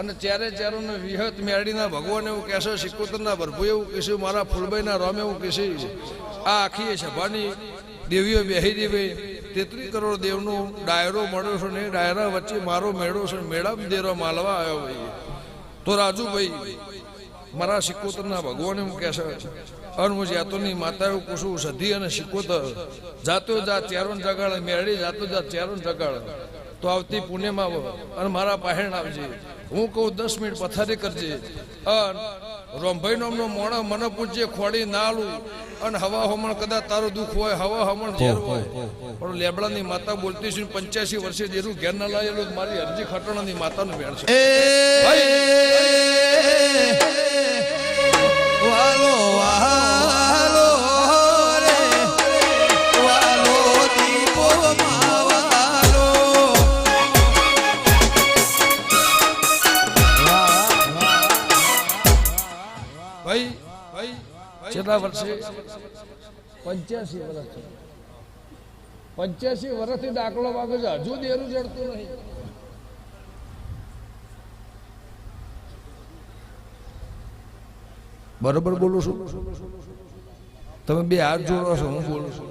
અને ચારે ચારોને વિહત મેળીના ભગવાન એવું કહેશે સિકોતરના ભરભુ એવું કહેશે મારા ફૂલભાઈના રોમ એવું કહેશે આ આખી સભાની દેવીઓ બેહી દેવી તેત્રીસ કરોડ દેવનો ડાયરો મળ્યો છે ને, ડાયરા વચ્ચે મારો મેળો છે મેળામાં દેરો માલવા આવ્યો ભાઈ તો રાજુભાઈ, મારા સિકોતરના ભગવાન એમ કહેશે અને હું જાતોની માતા એવું કુશું સધી અને સિકોતર જાતો જાત ચારો જગાડ, મેળી જાતો જાત ચારો જગાડ. તો આવતી પુણ્યમાં અને મારા પાહેણ આવજે. હું કહું દસ મિનિટ પથારી કરજે. અને રોમભાઈ નામનો મોણા મને પૂછજે ખોડી ના આલું અને હવા હમણ કદાચ તારું દુઃખ હોય હવા હમણ ઝેર હોય. પણ લેબડાની માતા બોલતી છે પંચ્યાસી વર્ષે જેરું ઘેર ના લાયેલું મારી અરજી ખટણાની માતાનું મેળ છે. ભાઈ પંચ્યાસી વર્ષ છે વર્ષથી દાખલો માંગે છે. હજુ દેરું જડતું નહીં. બરોબર બોલું છું? તમે બે હાથ જોડો છો, હું બોલું છું.